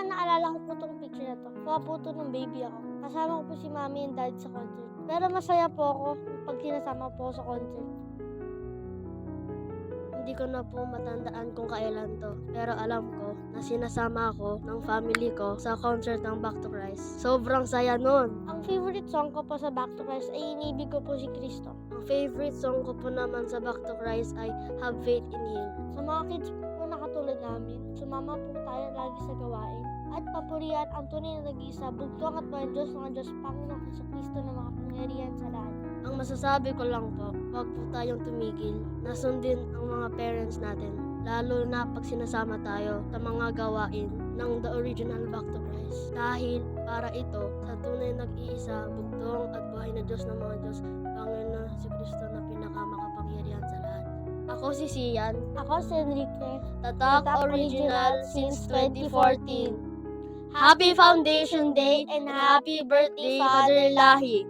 Ah, naalala ko po itong picture na to. Kuha po ito nung baby ako. Kasama ko po si mami and dad sa concert. Pero masaya po ako pag sinasama po sa concert. Hindi ko na po matandaan kung kailan to. Pero alam ko na sinasama ako ng family ko sa concert ng Back to Christ. Sobrang saya nun. Ang favorite song ko po sa Back to Christ ay inibig ko po si Kristo. Ang favorite song ko po naman sa Back to Christ ay Have Faith in Him. Sa mga kids namin, sumama po tayo lagi sa gawain. At papurihan ang tunay na nag-iisa, bugtong at buhay Diyos ng Diyos, Panginoong Heso Kristo na mga pangyarihan sa lahat. Ang masasabi ko lang po, huwag po tayong tumigil. Nasundin ang mga parents natin. Lalo na pag sinasama tayo sa mga gawain ng The Original Back to Christ. Dahil para ito sa tunay nag-iisa, bugtong at buhay na Diyos ng mga Diyos, Panginoon si Kristo na pinakamakapangyarihan sa. Ako si Sian, Ako si Enrique, Tatak Original since 2014. Happy Foundation Day and happy birthday, Father Lahi!